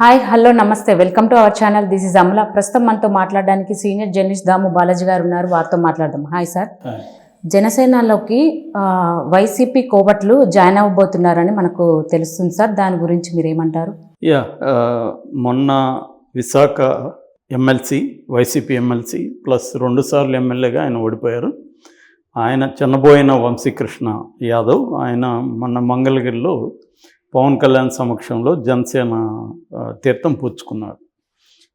Hi hello నమస్తే. Welcome to our channel. This is Amala. ప్రస్తుతం మనతో మాట్లాడడానికి సీనియర్ జర్నలిస్ట్ దాము బాలాజీ గారు ఉన్నారు. వారితో మాట్లాడదాం. Hi sir. జనసేనలోకి వైసీపీ కోవట్లు జాయిన్ అవ్వబోతున్నారని మనకు తెలుస్తుంది సార్. దాని గురించి మీరు ఏమంటారు యా మొన్న Visakha MLC YCP MLC plus రెండుసార్లు ఎమ్మెల్యేగా ఆయన ఓడిపోయారు. ఆయన చిన్నబోయిన వంశీకృష్ణ యాదవ్ ఆయన మొన్న మంగళగిరిలో పవన్ కళ్యాణ్ సమక్షంలో జనసేన తీర్థం పుచ్చుకున్నారు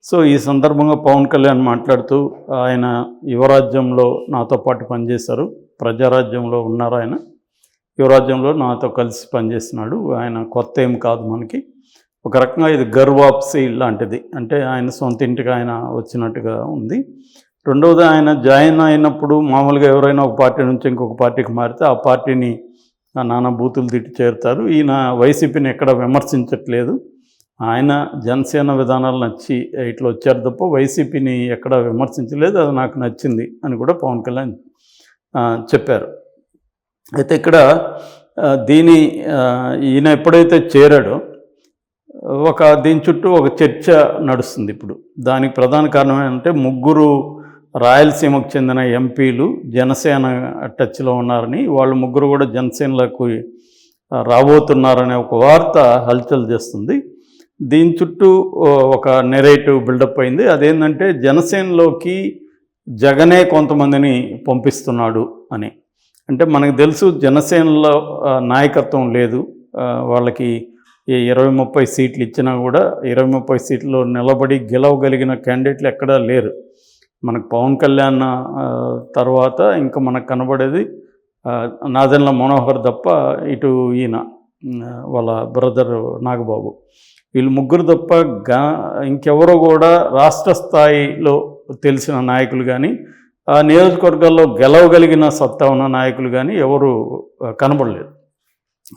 సో ఈ సందర్భంగా పవన్ కళ్యాణ్ మాట్లాడుతూ ఆయన యువరాజ్యంలో నాతో పాటు పనిచేశారు ప్రజారాజ్యంలో ఉన్నారు ఆయన. యువరాజ్యంలో నాతో కలిసి పనిచేస్తున్నాడు ఆయన కొత్త ఏం కాదు మనకి. ఒక రకంగా ఇది గర్వాప్సీ లాంటిది అంటే ఆయన సొంత ఇంటికి ఆయన వచ్చినట్టుగా ఉంది. రెండవది ఆయన జాయిన్ అయినప్పుడు మామూలుగా ఎవరైనా ఒక పార్టీ నుంచి ఇంకొక పార్టీకి మారితే ఆ పార్టీని నానా బూతులు తిట్టి చేరుతారు. ఈయన వైసీపీని ఎక్కడ విమర్శించట్లేదు. ఆయన జనసేన విధానాలు నచ్చి ఇట్లా వచ్చారు తప్ప వైసీపీని ఎక్కడ విమర్శించలేదు. అది నాకు నచ్చింది అని కూడా పవన్ కళ్యాణ్ చెప్పారు. అయితే ఇక్కడ దీని ఈయన ఎప్పుడైతే చేరాడో ఒక దీని చుట్టూ ఒక చర్చ నడుస్తుంది ఇప్పుడు. దానికి ప్రధాన కారణం ఏంటంటే ముగ్గురు రాయలసీమకు చెందిన ఎంపీలు జనసేన టచ్లో ఉన్నారని వాళ్ళు ముగ్గురు కూడా జనసేనలకు రాబోతున్నారనే ఒక వార్త హల్చల్ చేస్తుంది. దీని చుట్టూ ఒక నెరేటివ్ బిల్డప్ అయింది. అదేంటంటే జనసేనలోకి జగనే కొంతమందిని పంపిస్తున్నాడు అని. అంటే మనకు తెలుసు జనసేనలో నాయకత్వం లేదు. వాళ్ళకి ఈ ఇరవై ముప్పై సీట్లు ఇచ్చినా కూడా ఇరవై ముప్పై సీట్లు నిలబడి గెలవగలిగిన క్యాండిడేట్లు ఎక్కడా లేరు. మనకు పవన్ కళ్యాణ్ తర్వాత ఇంకా మనకు కనబడేది ఆ, నాదెండ్ల మనోహర్ తప్ప ఇటు ఈయన వాళ్ళ బ్రదర్ నాగబాబు. వీళ్ళు ముగ్గురు తప్ప గా ఇంకెవరో కూడా రాష్ట్ర స్థాయిలో తెలిసిన నాయకులు కానీ ఆ నియోజకవర్గాల్లో గెలవగలిగిన సత్తా ఉన్న నాయకులు కానీ ఎవరు కనబడలేదు.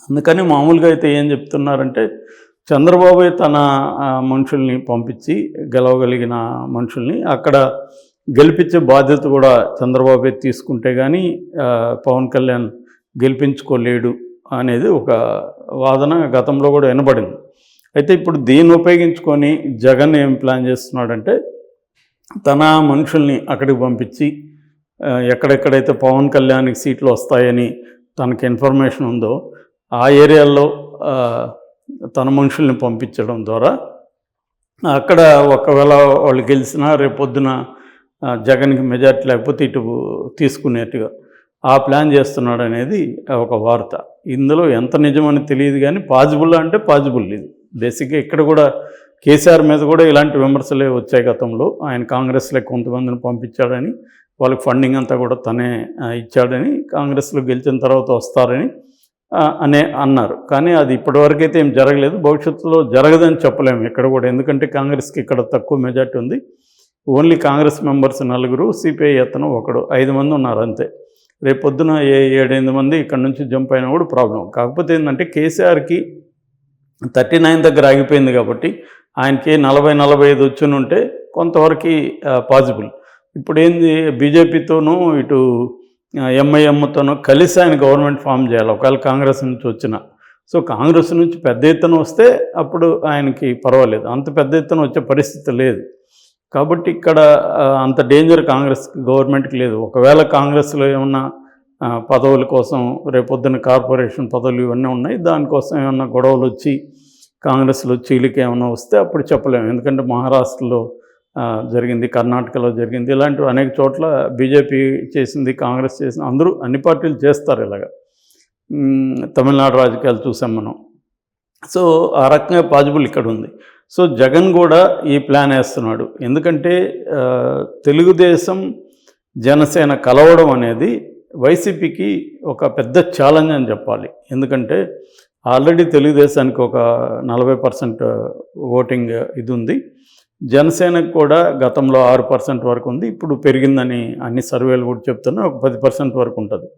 అందుకని మామూలుగా అయితే ఏం చెప్తున్నారంటే చంద్రబాబు తన మనుషుల్ని పంపించి గెలవగలిగిన మనుషుల్ని అక్కడ గెలిపించే బాధ్యత కూడా చంద్రబాబు తీసుకుంటే కానీ పవన్ కళ్యాణ్ గెలిపించుకోలేడు అనేది ఒక వాదన గతంలో కూడా వినబడింది. అయితే ఇప్పుడు దీన్ని ఉపయోగించుకొని జగన్ ఏం ప్లాన్ చేస్తున్నాడంటే తన మనుషుల్ని అక్కడికి పంపించి ఎక్కడెక్కడైతే పవన్ కళ్యాణ్కి సీట్లు వస్తాయని తనకి ఇన్ఫర్మేషన్ ఉందో ఆ ఏరియాల్లో తన మనుషుల్ని పంపించడం ద్వారా అక్కడ ఒకవేళ వాళ్ళు గెలిచినా రేపొద్దున జగన్కి మెజార్టీ లేకపోతే ఇటు తీసుకునేట్టుగా. ఆ ప్లాన్ చేస్తున్నాడు అనేది ఒక వార్త. ఇందులో ఎంత నిజమని తెలియదు కానీ పాజిబుల్ అంటే పాజిబుల్ ఇది. బేసిక్గా ఇక్కడ కూడా కేసీఆర్ మీద కూడా ఇలాంటి విమర్శలే వచ్చాయి గతంలో. ఆయన కాంగ్రెస్లో కొంతమందిని పంపించాడని వాళ్ళకి ఫండింగ్ అంతా కూడా తనే ఇచ్చాడని కాంగ్రెస్లో గెలిచిన తర్వాత వస్తారని అనే అన్నారు. కానీ అది ఇప్పటివరకైతే ఏం జరగలేదు. భవిష్యత్తులో జరగదని చెప్పలేము ఇక్కడ కూడా. ఎందుకంటే కాంగ్రెస్కి ఇక్కడ తక్కువ మెజార్టీ ఉంది. ఓన్లీ కాంగ్రెస్ మెంబర్స్ నలుగురు సిపిఐ అతను ఒకడు ఐదు మంది ఉన్నారు అంతే. రేపు పొద్దున ఏ ఏడెనిమిది మంది ఇక్కడ నుంచి జంప్ అయినా కూడా ప్రాబ్లం. కాకపోతే ఏంటంటే కేసీఆర్కి థర్టీ నైన్ దగ్గర ఆగిపోయింది కాబట్టి ఆయనకి నలభై నలభై ఐదు వచ్చుని ఉంటే కొంతవరకు పాసిబుల్ ఇప్పుడు ఏంది బీజేపీతోనూ ఇటు ఎంఐఎంతోనూ కలిసి ఆయన గవర్నమెంట్ ఫామ్ చేయాలి. ఒకవేళ కాంగ్రెస్ నుంచి వచ్చిన. సో కాంగ్రెస్ నుంచి పెద్ద ఎత్తున వస్తే అప్పుడు ఆయనకి పర్వాలేదు. అంత పెద్ద ఎత్తున వచ్చే పరిస్థితి లేదు. కాబట్టి ఇక్కడ అంత డేంజర్ కాంగ్రెస్ గవర్నమెంట్కి లేదు. ఒకవేళ కాంగ్రెస్లో ఏమన్నా పదవుల కోసం రేపొద్దున కార్పొరేషన్ పదవులు ఇవన్నీ ఉన్నాయి. దానికోసం ఏమన్నా గొడవలు వచ్చి కాంగ్రెస్లో చీలిక ఏమైనా వస్తే అప్పుడు చెప్పలేము. ఎందుకంటే మహారాష్ట్రలో జరిగింది కర్ణాటకలో జరిగింది. ఇలాంటివి అనేక చోట్ల బీజేపీ చేసింది కాంగ్రెస్ చేసింది. అందరూ అన్ని పార్టీలు చేస్తారు ఇలాగా. తమిళనాడు రాజకీయాలు చూసాం మనం. సో ఆ రకంగా పాజిబుల్ ఇక్కడ ఉంది సో జగన్ కూడా ఈ ప్లాన్ వేస్తున్నాడు. ఎందుకంటే తెలుగుదేశం జనసేన కలవడం అనేది వైసీపీకి ఒక పెద్ద ఛాలెంజ్ అని చెప్పాలి. ఎందుకంటే ఆల్రెడీ తెలుగుదేశానికి ఒక నలభై పర్సెంట్ ఓటింగ్ ఇది ఉంది. జనసేనకు కూడా గతంలో ఆరు పర్సెంట్ వరకు ఉంది. ఇప్పుడు పెరిగిందని అన్ని సర్వేలు కూడా చెప్తున్నా ఒక పది పర్సెంట్ వరకు ఉంటుంది.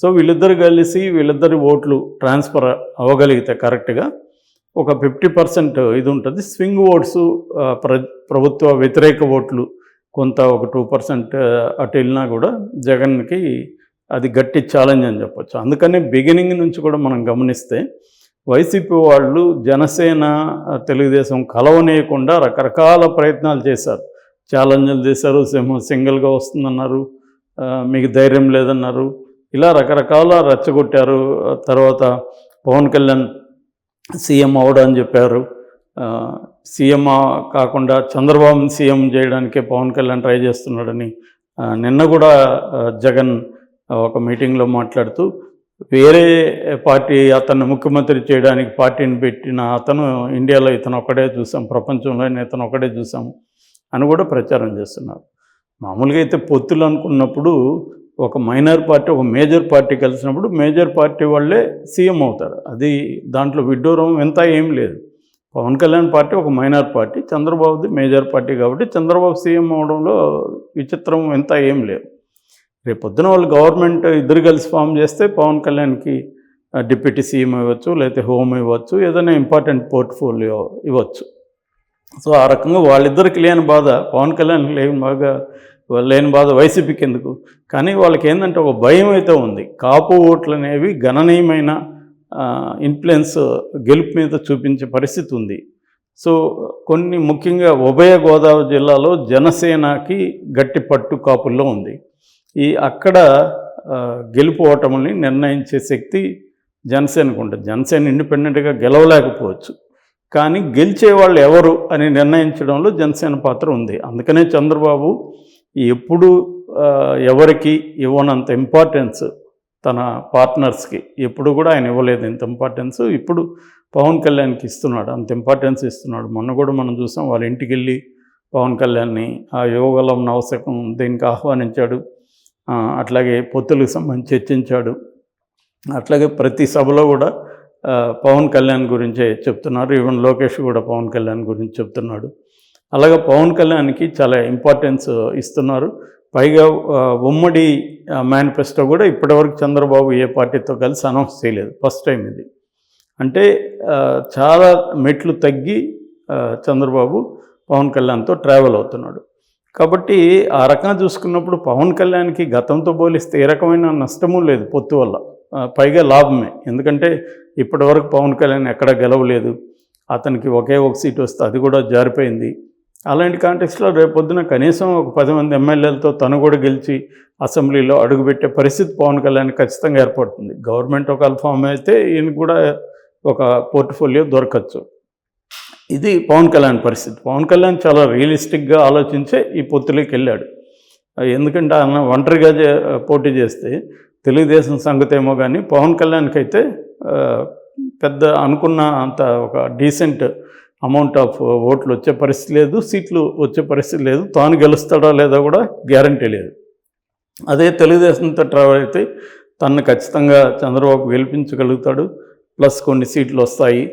సో వీళ్ళిద్దరు కలిసి వీళ్ళిద్దరి ఓట్లు ట్రాన్స్ఫర్ అవ్వగలిగితే కరెక్ట్గా ఒక ఫిఫ్టీ పర్సెంట్ ఇది ఉంటుంది స్వింగ్ ఓట్స్ ప్ర ప్రభుత్వ వ్యతిరేక ఓట్లు కొంత ఒక టూ పర్సెంట్ అటు వెళ్ళినా కూడా జగన్కి అది గట్టి ఛాలెంజ్ అని చెప్పొచ్చు. అందుకనే బిగినింగ్ నుంచి కూడా మనం గమనిస్తే వైసీపీ వాళ్ళు జనసేన తెలుగుదేశం కలవనేయకుండా రకరకాల ప్రయత్నాలు చేశారు. ఛాలెంజ్లు చేశారు సింహం సింగిల్గా వస్తుందన్నారు మీకు ధైర్యం లేదన్నారు. ఇలా రకరకాల రెచ్చగొట్టారు. తర్వాత పవన్ కళ్యాణ్ సీఎం అవడని చెప్పారు. సీఎం కాకుండా చంద్రబాబుని సీఎం చేయడానికే పవన్ కళ్యాణ్ ట్రై చేస్తున్నాడని నిన్న కూడా జగన్ ఒక మీటింగ్లో మాట్లాడుతూ వేరే పార్టీ అతను ముఖ్యమంత్రి చేయడానికి పార్టీని పెట్టిన అతను ఇండియాలో ఇతను ఒకడే చూసాం ప్రపంచంలోనే ఇతను ఒకడే చూసాం అని కూడా ప్రచారం చేస్తున్నారు. మామూలుగా అయితే పొత్తులు అనుకున్నప్పుడు ఒక మైనర్ పార్టీ ఒక మేజర్ పార్టీ కలిసినప్పుడు మేజర్ పార్టీ వాళ్ళే సీఎం అవుతారు. అది దాంట్లో విడ్డూరం ఎంత ఏం లేదు. పవన్ కళ్యాణ్ పార్టీ ఒక మైనర్ పార్టీ చంద్రబాబుది మేజర్ పార్టీ కాబట్టి చంద్రబాబు సీఎం అవడంలో విచిత్రం ఎంత ఏం లేదు. రేపు పొద్దున వాళ్ళు గవర్నమెంట్ ఇద్దరు కలిసి ఫామ్ చేస్తే పవన్ కళ్యాణ్కి డిప్యూటీ సీఎం ఇవ్వచ్చు లేకపోతే హోమ్ ఇవ్వచ్చు ఏదైనా ఇంపార్టెంట్ పోర్ట్ఫోలియో ఇవ్వచ్చు. సో ఆ రకంగా వాళ్ళిద్దరికి లేని బాధ పవన్ కళ్యాణ్ లేని బాగా లేని బాధ వైసీపీకి ఎందుకు? కానీ వాళ్ళకి ఏంటంటే ఒక భయం అయితే ఉంది. కాపు ఓట్లు అనేవి గణనీయమైన ఇన్ఫ్లుయెన్స్ గెలుపు మీద చూపించే పరిస్థితి ఉంది. సో కొన్ని ముఖ్యంగా ఉభయ గోదావరి జిల్లాలో జనసేనకి గట్టి పట్టు కాపుల్లో ఉంది. ఈ అక్కడ గెలుపు ఓటముల్ని నిర్ణయించే శక్తి జనసేనకు ఉంటుంది. జనసేన ఇండిపెండెంట్గా గెలవలేకపోవచ్చు. కానీ గెలిచే వాళ్ళు ఎవరు అని నిర్ణయించడంలో జనసేన పాత్ర ఉంది. అందుకనే చంద్రబాబు ఎప్పుడు ఎవరికి ఇవ్వనంత ఇంపార్టెన్స్ తన పార్ట్నర్స్కి ఎప్పుడు కూడా ఆయన ఇవ్వలేదు ఇంత ఇంపార్టెన్స్ ఇప్పుడు పవన్ కళ్యాణ్కి ఇస్తున్నాడు అంత ఇంపార్టెన్స్ ఇస్తున్నాడు. మొన్న కూడా మనం చూసాం వాళ్ళ ఇంటికి వెళ్ళి పవన్ కళ్యాణ్ని ఆ యోగలం నవశకం దీనికి ఆహ్వానించాడు. అట్లాగే పొత్తులకు సంబంధించి చర్చించాడు. అట్లాగే ప్రతి సభలో కూడా పవన్ కళ్యాణ్ గురించే చెప్తున్నారు. ఈవెన్ లోకేష్ కూడా పవన్ కళ్యాణ్ గురించి చెప్తున్నాడు. అలాగే పవన్ కళ్యాణ్కి చాలా ఇంపార్టెన్స్ ఇస్తున్నారు. పైగా ఉమ్మడి మేనిఫెస్టో కూడా ఇప్పటివరకు చంద్రబాబు ఏ పార్టీతో కలిసి అనౌన్స్ చేయలేదు. ఫస్ట్ టైం ఇది. అంటే చాలా మెట్లు తగ్గి చంద్రబాబు పవన్ కళ్యాణ్తో ట్రావెల్ అవుతున్నాడు. కాబట్టి ఆ రకంగా చూసుకున్నప్పుడు పవన్ కళ్యాణ్కి గతంతో పోలిస్తే ఏ రకమైన నష్టము లేదు పొత్తు వల్ల. పైగా లాభమే. ఎందుకంటే ఇప్పటివరకు పవన్ కళ్యాణ్ ఎక్కడ గెలవలేదు. అతనికి ఒకే ఒక సీట్ వస్తే అది కూడా జారిపోయింది. అలాంటి కాంటెక్స్లో రేపొద్దున కనీసం ఒక పది మంది ఎమ్మెల్యేలతో తను కూడా గెలిచి అసెంబ్లీలో అడుగుపెట్టే పరిస్థితి పవన్ కళ్యాణ్ ఖచ్చితంగా ఏర్పడుతుంది. గవర్నమెంట్ ఒక అల్ఫామ్ అయితే ఈయన కూడా ఒక పోర్ట్ఫోలియో దొరకచ్చు. ఇది పవన్ కళ్యాణ్ పరిస్థితి. పవన్ కళ్యాణ్ చాలా రియలిస్టిక్గా ఆలోచించే ఈ పొత్తులోకి వెళ్ళాడు. ఎందుకంటే ఆయన ఒంటరిగా పోటీ చేస్తే తెలుగుదేశం సంగతి ఏమో కానీ పవన్ కళ్యాణ్కి అయితే పెద్ద అనుకున్న అంత ఒక డీసెంట్ అమౌంట్ ఆఫ్ ఓట్లు వచ్చే పరిస్థితి లేదు సీట్లు వచ్చే పరిస్థితి లేదు. తాను గెలుస్తాడో లేదో కూడా గ్యారంటీ లేదు. అదే తెలుగుదేశంతో ట్రావెల్ అయితే తను ఖచ్చితంగా చంద్రబాబు గెలిపించగలుగుతాడు. ప్లస్ కొన్ని సీట్లు వస్తాయి.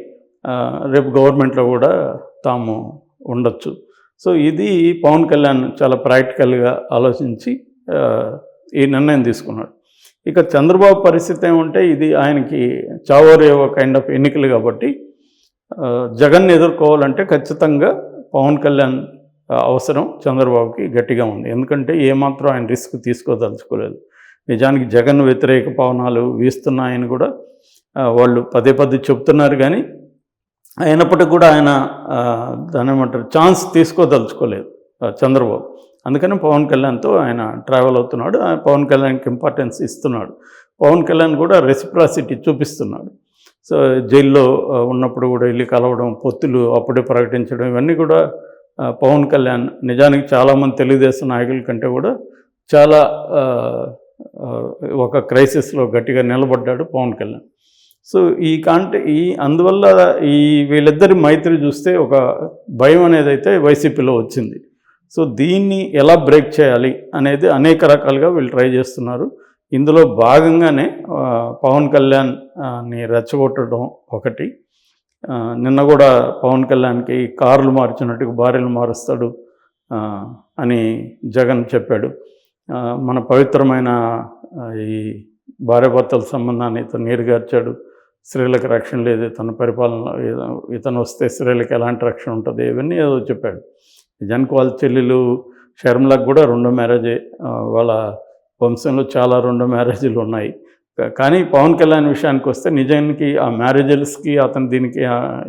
రేపు గవర్నమెంట్లో కూడా తాము ఉండొచ్చు. సో ఇది పవన్ కళ్యాణ్ చాలా ప్రాక్టికల్గా ఆలోచించి ఈ నిర్ణయం తీసుకున్నాడు. ఇక చంద్రబాబు పరిస్థితి ఏమంటే ఇది ఆయనకి చావోరేవో కైండ్ ఆఫ్ ఎన్నికలు కాబట్టి జగన్ ఎదుర్కోవాలంటే ఖచ్చితంగా పవన్ కళ్యాణ్ అవసరం చంద్రబాబుకి గట్టిగా ఉంది. ఎందుకంటే ఏమాత్రం ఆయన రిస్క్ తీసుకోదలుచుకోలేదు. నిజానికి జగన్ వ్యతిరేక పవనాలు వీస్తున్నాయని కూడా వాళ్ళు పదే పదే చెప్తున్నారు కానీ అయినప్పటికీ కూడా ఆయన దాని ఏమంటారు ఛాన్స్ తీసుకోదలుచుకోలేదు చంద్రబాబు. అందుకని పవన్ కళ్యాణ్తో ఆయన ట్రావెల్ అవుతున్నాడు పవన్ కళ్యాణ్కి ఇంపార్టెన్స్ ఇస్తున్నాడు. పవన్ కళ్యాణ్ కూడా రెసిప్రాసిటీ చూపిస్తున్నాడు. సో జైల్లో ఉన్నప్పుడు కూడా వెళ్ళి కలవడం పొత్తులు అప్పుడే ప్రకటించడం ఇవన్నీ కూడా పవన్ కళ్యాణ్ నిజానికి చాలామంది తెలుగుదేశం నాయకుల కంటే కూడా చాలా ఒక క్రైసిస్లో గట్టిగా నిలబడ్డాడు పవన్ కళ్యాణ్. సో ఈ కాంటే ఈ అందువల్ల ఈ వీళ్ళిద్దరి మైత్రి చూస్తే ఒక భయం అనేది అయితే వైసీపీలో వచ్చింది. సో దీన్ని ఎలా బ్రేక్ చేయాలి అనేది అనేక రకాలుగా వీళ్ళు ట్రై చేస్తున్నారు. ఇందులో భాగంగానే పవన్ కళ్యాణ్ని రెచ్చగొట్టడం ఒకటి. నిన్న కూడా పవన్ కళ్యాణ్కి కార్లు మార్చినట్టుగా భార్యలు మారుస్తాడు అని జగన్ చెప్పాడు. మన పవిత్రమైన ఈ భార్యాభర్తల సంబంధాన్ని ఇతను నీరుగార్చాడు. స్త్రీలకు రక్షణ లేదు ఇతను పరిపాలన ఇతను వస్తే స్త్రీలకు ఎలాంటి రక్షణ ఉంటుంది ఇవన్నీ ఏదో చెప్పాడు. నిజానికి వాళ్ళ చెల్లెలు షర్మిలకు కూడా రెండో మ్యారేజే వాళ్ళ వంశంలో చాలా రెండు మ్యారేజీలు ఉన్నాయి. కానీ పవన్ కళ్యాణ్ విషయానికి వస్తే నిజానికి ఆ మ్యారేజెస్కి అతను దీనికి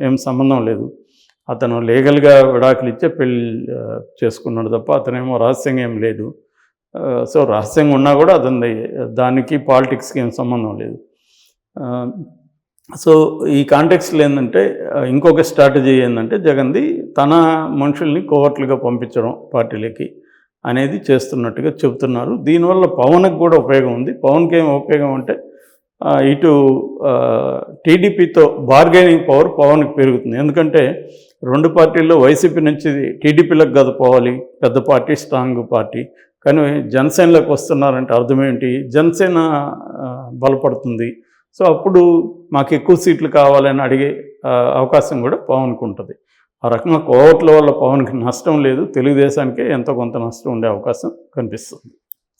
ఏం సంబంధం లేదు. అతను లీగల్గా విడాకులు ఇచ్చే పెళ్ళి చేసుకున్నాడు తప్ప అతనేమో రహస్యంగా ఏం లేదు. సో రహస్యంగా ఉన్నా కూడా అతని దానికి పాలిటిక్స్కి ఏం సంబంధం లేదు. సో ఈ కాంటెక్స్లో ఏంటంటే ఇంకొక స్ట్రాటజీ ఏంటంటే జగన్ది తన మనుషుల్ని కోవర్ట్లుగా పంపించడం పార్టీలకి. అనేది చేస్తున్నట్టుగా చెబుతున్నారు. దీనివల్ల పవన్కి కూడా ఉపయోగం ఉంది. పవన్కి ఏం ఉపయోగం అంటే ఇటు టీడీపీతో బార్గెనింగ్ పవర్ పవన్కి పెరుగుతుంది. ఎందుకంటే రెండు పార్టీల్లో వైసీపీ నుంచి టీడీపీలకు కదా పోవాలి. పెద్ద పార్టీ స్ట్రాంగ్ పార్టీ. కానీ జనసేనలోకి వస్తున్నారంటే అర్థం ఏంటి? జనసేన బలపడుతుంది. సో అప్పుడు మాకు ఎక్కువ సీట్లు కావాలని అడిగే అవకాశం కూడా పవన్కి ఉంటుంది. ఆ రకంగా కోవట్ల వల్ల పవన్కి నష్టం లేదు. తెలుగుదేశానికే ఎంతో కొంత నష్టం ఉండే అవకాశం కనిపిస్తుంది.